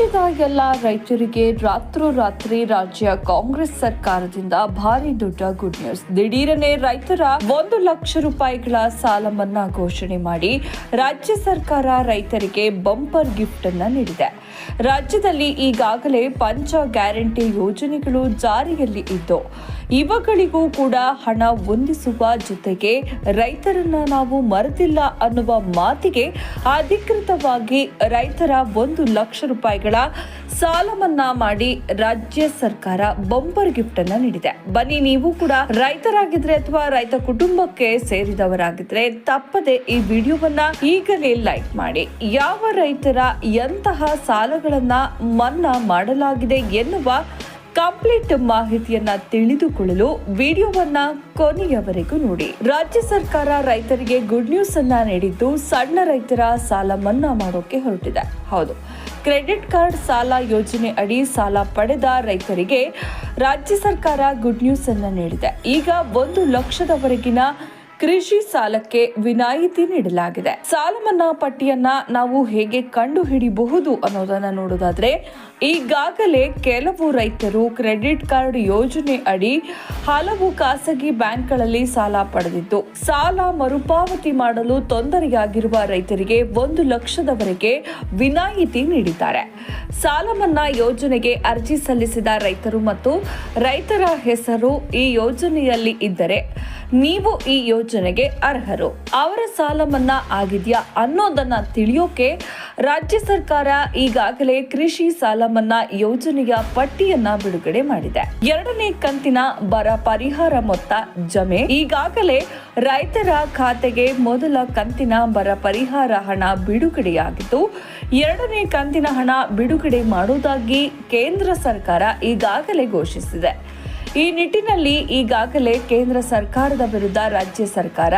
ರಾಜ್ಯದ ಎಲ್ಲ ರೈತರಿಗೆ ರಾತ್ರೋರಾತ್ರಿ ರಾಜ್ಯ ಕಾಂಗ್ರೆಸ್ ಸರ್ಕಾರದಿಂದ ಭಾರಿ ದೊಡ್ಡ ಗುಡ್ ನ್ಯೂಸ್ ದಿಢೀರನೆ ರೈತರ ಒಂದು ಲಕ್ಷ ರೂಪಾಯಿಗಳ ಸಾಲ ಮನ್ನಾ ಘೋಷಣೆ ಮಾಡಿ ರಾಜ್ಯ ಸರ್ಕಾರ ರೈತರಿಗೆ ಬಂಪರ್ ಗಿಫ್ಟ್ ಅನ್ನ ನೀಡಿದೆ. ರಾಜ್ಯದಲ್ಲಿ ಈಗಾಗಲೇ ಪಂಚ ಗ್ಯಾರಂಟಿ ಯೋಜನೆಗಳು ಜಾರಿಯಲ್ಲಿ ಇದ್ದು ಇವುಗಳಿಗೂ ಕೂಡ ಹಣ ಹೊಂದಿಸುವ ಜೊತೆಗೆ ರೈತರನ್ನ ನಾವು ಮರೆತಿಲ್ಲ ಅನ್ನುವ ಮಾತಿಗೆ ಅಧಿಕೃತವಾಗಿ ರೈತರ ಒಂದು ಲಕ್ಷ ರೂಪಾಯಿಗಳ ಸಾಲ ಮನ್ನಾ ಮಾಡಿ ರಾಜ್ಯ ಸರ್ಕಾರ ಬಂಪರ್ ಗಿಫ್ಟ್ ಅನ್ನ ನೀಡಿದೆ. ಬನ್ನಿ, ನೀವು ಕೂಡ ರೈತರಾಗಿದ್ರೆ ಅಥವಾ ರೈತ ಕುಟುಂಬಕ್ಕೆ ಸೇರಿದವರಾಗಿದ್ರೆ ತಪ್ಪದೆ ಈ ವಿಡಿಯೋವನ್ನ ಈಗಲೇ ಲೈಕ್ ಮಾಡಿ. ಯಾವ ರೈತರ ಎಂತಹ ಸಾಲಗಳನ್ನ ಮನ್ನಾ ಮಾಡಲಾಗಿದೆ ಎನ್ನುವ ಕಂಪ್ಲೀಟ್ ಮಾಹಿತಿಯನ್ನ ತಿಳಿದುಕೊಳ್ಳಲು ವಿಡಿಯೋವನ್ನ ಕೊನೆಯವರೆಗೂ ನೋಡಿ. ರಾಜ್ಯ ಸರ್ಕಾರ ರೈತರಿಗೆ ಗುಡ್ ನ್ಯೂಸ್ ಅನ್ನ ನೀಡಿದ್ದು ಸಣ್ಣ ರೈತರ ಸಾಲ ಮನ್ನಾ ಮಾಡೋಕೆ ಹೊರಟಿದೆ. ಹೌದು. ಕ್ರೆಡಿಟ್ ಕಾರ್ಡ್ ಸಾಲ ಯೋಜನೆ ಅಡಿ ಸಾಲ ಪಡೆದ ರೈತರಿಗೆ ರಾಜ್ಯ ಸರ್ಕಾರ ಗುಡ್ ನ್ಯೂಸ್ ಅನ್ನ ನೀಡಿದೆ. ಈಗ ಒಂದು ಲಕ್ಷದವರೆಗಿನ ಕೃಷಿ ಸಾಲಕ್ಕೆ ವಿನಾಯಿತಿ ನೀಡಲಾಗಿದೆ. ಸಾಲ ಮನ್ನಾ ಪಟ್ಟಿಯನ್ನ ನಾವು ಹೇಗೆ ಕಂಡು ಹಿಡಿಬಹುದು ಅನ್ನೋದನ್ನ ನೋಡೋದಾದ್ರೆ, ಈಗಾಗಲೇ ಕೆಲವು ರೈತರು ಕ್ರೆಡಿಟ್ ಕಾರ್ಡ್ ಯೋಜನೆ ಅಡಿ ಹಲವು ಖಾಸಗಿ ಬ್ಯಾಂಕ್ಗಳಲ್ಲಿ ಸಾಲ ಪಡೆದಿದ್ದು, ಸಾಲ ಮರುಪಾವತಿ ಮಾಡಲು ತೊಂದರೆಯಾಗಿರುವ ರೈತರಿಗೆ ಒಂದು ಲಕ್ಷದವರೆಗೆ ವಿನಾಯಿತಿ ನೀಡಿದ್ದಾರೆ. ಸಾಲ ಮನ್ನಾ ಯೋಜನೆಗೆ ಅರ್ಜಿ ಸಲ್ಲಿಸಿದ ರೈತರು ಮತ್ತು ರೈತರ ಹೆಸರು ಈ ಯೋಜನೆಯಲ್ಲಿ ಇದ್ದರೆ ನೀವು ಈ ಯೋಜನೆಗೆ ಅರ್ಹರು. ಅವರ ಸಾಲ ಮನ್ನಾ ಆಗಿದೆಯಾ ಅನ್ನೋದನ್ನ ತಿಳಿಯೋಕೆ ರಾಜ್ಯ ಸರ್ಕಾರ ಈಗಾಗಲೇ ಕೃಷಿ ಸಾಲ ಮನ್ನಾ ಯೋಜನೆಯ ಪಟ್ಟಿಯನ್ನ ಬಿಡುಗಡೆ ಮಾಡಿದೆ. ಎರಡನೇ ಕಂತಿನ ಬರ ಪರಿಹಾರ ಮೊತ್ತ ಜಮೆ. ಈಗಾಗಲೇ ರೈತರ ಖಾತೆಗೆ ಮೊದಲ ಕಂತಿನ ಬರ ಪರಿಹಾರ ಹಣ ಬಿಡುಗಡೆಯಾಗಿದ್ದು, ಎರಡನೇ ಕಂತಿನ ಹಣ ಬಿಡುಗಡೆ ಮಾಡುವುದಾಗಿ ಕೇಂದ್ರ ಸರ್ಕಾರ ಈಗಾಗಲೇ ಘೋಷಿಸಿದೆ. ಈ ನಿಟ್ಟಿನಲ್ಲಿ ಈಗಾಗಲೇ ಕೇಂದ್ರ ಸರ್ಕಾರದ ವಿರುದ್ಧ ರಾಜ್ಯ ಸರ್ಕಾರ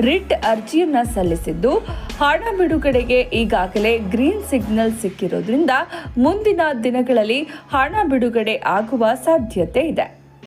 ರಿಟ್ ಅರ್ಜಿಯನ್ನ ಸಲ್ಲಿಸಿದ್ದು ಹಣ ಬಿಡುಗಡೆಗೆ ಈಗಾಗಲೇ ಗ್ರೀನ್ ಸಿಗ್ನಲ್ ಸಿಕ್ಕಿರೋದ್ರಿಂದ ಮುಂದಿನ ದಿನಗಳಲ್ಲಿ ಹಣ ಬಿಡುಗಡೆ ಆಗುವ ಸಾಧ್ಯತೆ ಇದೆ.